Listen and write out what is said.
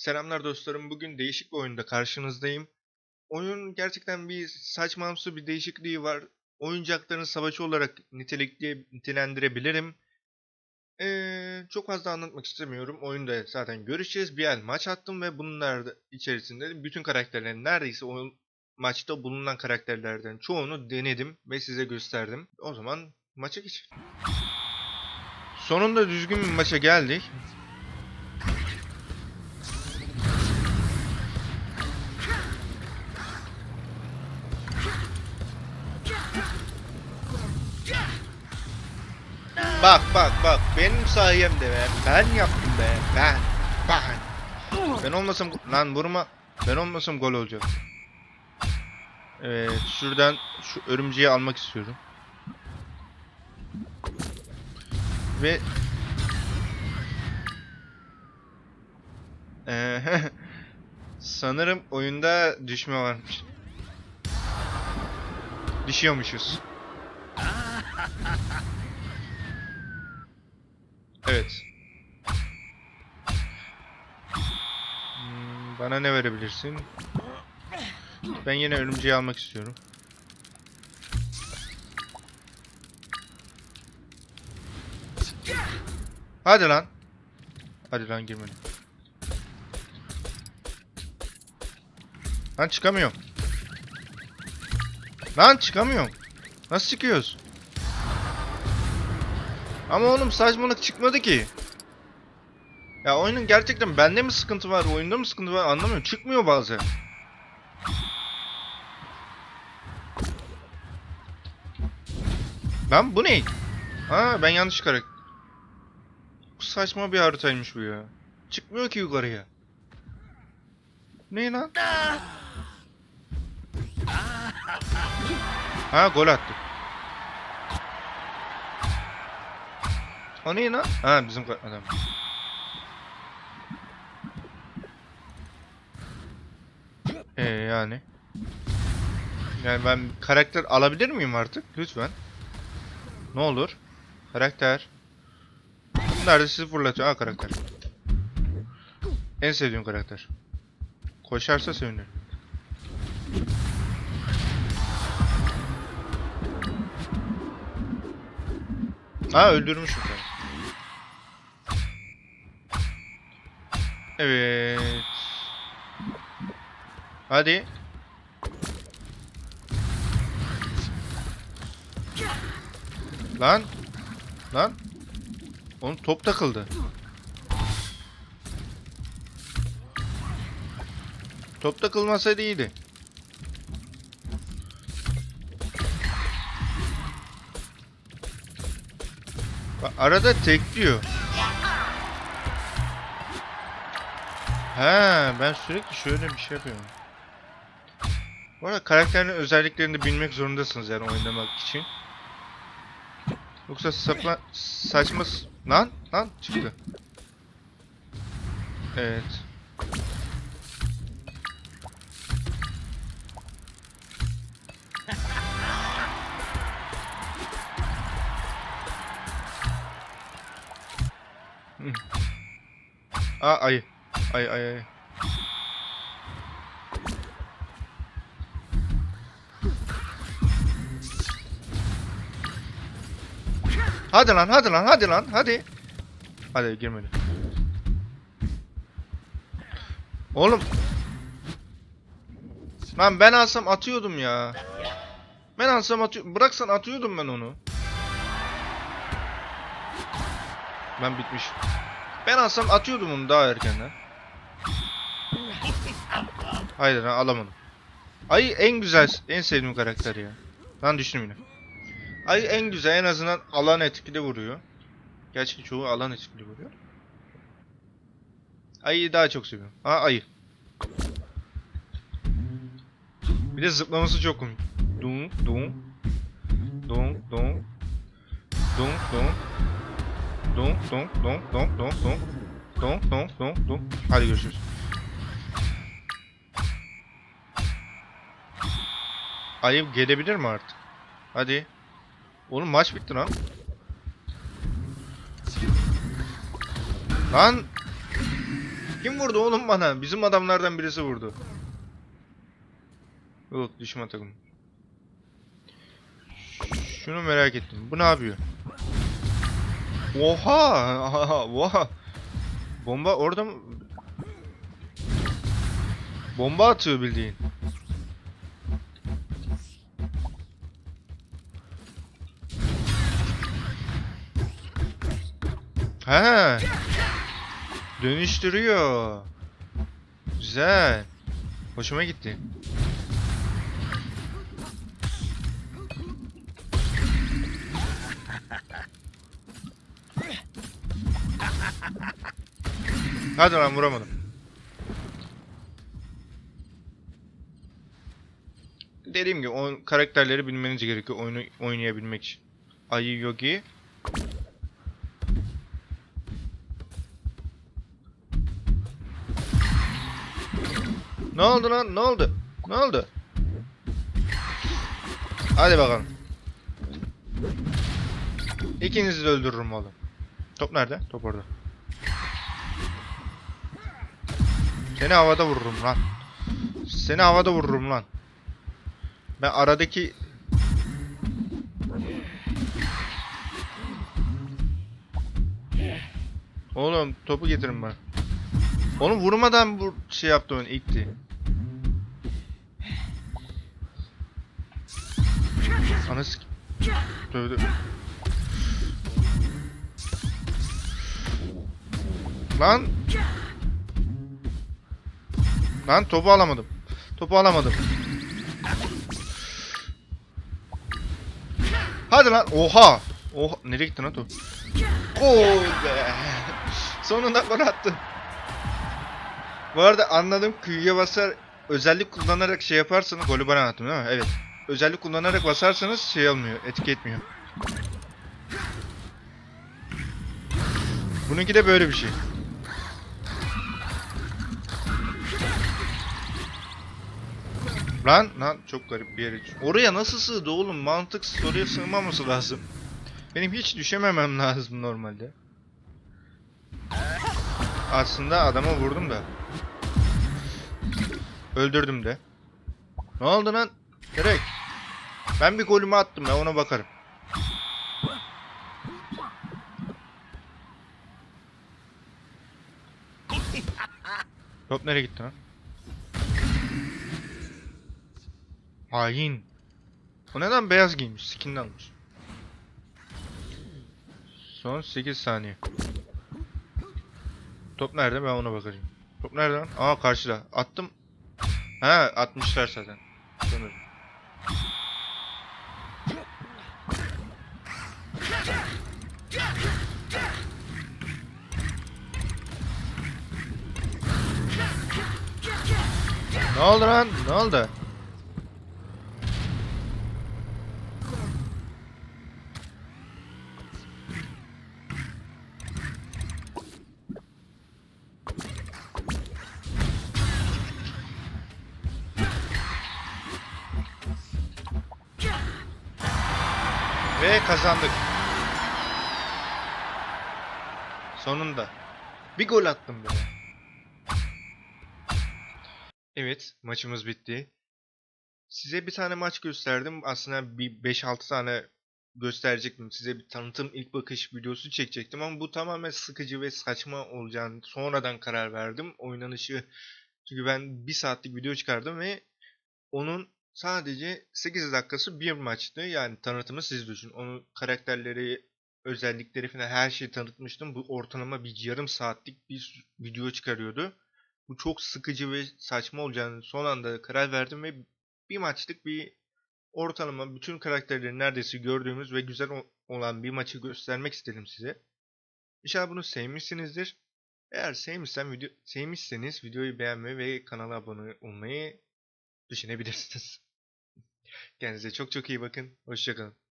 Selamlar dostlarım. Bugün değişik bir oyunda karşınızdayım. Oyun gerçekten bir saçmamsı bir değişikliği var. Oyuncakların savaşı olarak nitelikli nitelendirebilirim. Ee, çok fazla anlatmak istemiyorum. Oyunda zaten görüşeceğiz. Bir el maç attım ve bunlar içerisinde bütün karakterlerin neredeyse oyun maçta bulunan karakterlerden çoğunu denedim ve size gösterdim. O zaman maça geçelim. Sonunda düzgün bir maça geldik. Bak bak bak benim sayemde be. Ben yaptım be. Ben. Ben. Ben olmasam lan vurma. Ben olmasam gol olacak. Evet şuradan şu örümceği almak istiyorum. Ve sanırım oyunda düşme varmış. Düşüyormuşuz. Evet. Hmm, Bana ne verebilirsin? Ben yine örümceği almak istiyorum. Hadi lan. Hadi lan girmedi. Lan çıkamıyorum. Lan çıkamıyorum. Nasıl çıkıyoruz? Ama oğlum saçmalık çıkmadı ki. Ya oyunun gerçekten bende mi sıkıntı var, oyunda mı sıkıntı var anlamıyorum. Çıkmıyor bazen. Lan bu ne? Ha ben yanlış karakter. Saçma bir haritaymış bu ya. Çıkmıyor ki yukarıya. Ne lan? Ha gol attı. O ne lan? Ha bizim adam. Ee yani. Yani ben karakter alabilir miyim artık? Lütfen. Ne olur? Karakter. Nerede sizi fırlatıyor? Aa karakter. En sevdiğim karakter. Koşarsa sevinirim. Aa öldürmüşüm seni. Evet. Hadi. Lan. Lan. Onun top takıldı. Top takılmasaydı iyiydi. Bak arada tekliyor. He, ben sürekli şöyle bir şey yapıyorum. Bu arada karakterin özelliklerini bilmek zorundasınız yani oynamak için. Yoksa sapla saçma lan lan çıktı. Evet. Aa ayı. Ay ay ay. Hadi lan hadi lan hadi lan hadi. Hadi girmedi. Oğlum. Lan ben alsam atıyordum ya. Ben alsam atıyordum. Bıraksan atıyordum ben onu. Ben bitmiş. Ben alsam atıyordum onu daha erkenden. Hayır lan alamadım. Ay en güzel, en sevdiğim karakter ya. Ben düştüm yine. Ay en güzel en azından alan etkili vuruyor. Gerçi çoğu alan etkili vuruyor. Ayı daha çok seviyorum. Aa ayı. Bir de zıplaması çok komik. Dum dum. Dum dum. Dum dum. Dum dum dum dum dum dum. Dum dum dum dum. Hadi görüşürüz. Ayı gelebilir mi artık? Hadi. Oğlum maç bitti lan. Lan Kim vurdu oğlum bana? Bizim adamlardan birisi vurdu. Yok düşman takım. Şunu merak ettim. Bu ne yapıyor? Oha! Oha! Bomba orada mı? Bomba atıyor bildiğin. He. Dönüştürüyor. Güzel. Hoşuma gitti. Hadi lan vuramadım. Dediğim gibi o karakterleri bilmeniz gerekiyor oyunu oynayabilmek için. Ayı Yogi. Ne oldu lan? Ne oldu? Ne oldu? Hadi bakalım. İkinizi de öldürürüm oğlum. Top nerede? Top orada. Seni havada vururum lan. Seni havada vururum lan. Ben aradaki Oğlum topu getirin bana. Onu vurmadan bu şey yaptı onu itti. Anası Dövdü. Lan Lan topu alamadım. Topu alamadım. Hadi lan. Oha. Oha. Nereye gitti lan top? Gol be. Sonunda gol attın. Bu arada anladım. Kıyıya basar özellik kullanarak şey yaparsanız golü bana attım değil mi? Evet. Özellik kullanarak basarsanız şey olmuyor. Etki etmiyor. Bununki de böyle bir şey. Lan lan çok garip bir yere Oraya nasıl sığdı oğlum? Mantıksız oraya sığmaması lazım. Benim hiç düşememem lazım normalde. Aslında adama vurdum da. Öldürdüm de. Ne oldu lan? Direkt. Ben bir golümü attım ya ona bakarım. Top nereye gitti lan? Hain. O neden beyaz giymiş? Skin almış. Son 8 saniye. Top nerede? Ben ona bakacağım. Top nerede lan? Aa karşıda. Attım. Ha atmışlar zaten. Ne oldu lan? Ne oldu? Ve kazandık. Sonunda. Bir gol attım be. Evet, maçımız bitti. Size bir tane maç gösterdim. Aslında bir 5-6 tane gösterecektim. Size bir tanıtım ilk bakış videosu çekecektim ama bu tamamen sıkıcı ve saçma olacağını sonradan karar verdim. Oynanışı çünkü ben bir saatlik video çıkardım ve onun sadece 8 dakikası bir maçtı. Yani tanıtımı siz düşün. Onun karakterleri, özellikleri falan her şeyi tanıtmıştım. Bu ortalama bir yarım saatlik bir video çıkarıyordu. Bu çok sıkıcı ve saçma olacağını son anda karar verdim ve bir maçlık bir ortalama bütün karakterleri neredeyse gördüğümüz ve güzel olan bir maçı göstermek istedim size. İnşallah bunu sevmişsinizdir. Eğer sevmişsen video, sevmişseniz videoyu beğenmeyi ve kanala abone olmayı düşünebilirsiniz. Kendinize çok çok iyi bakın. Hoşçakalın.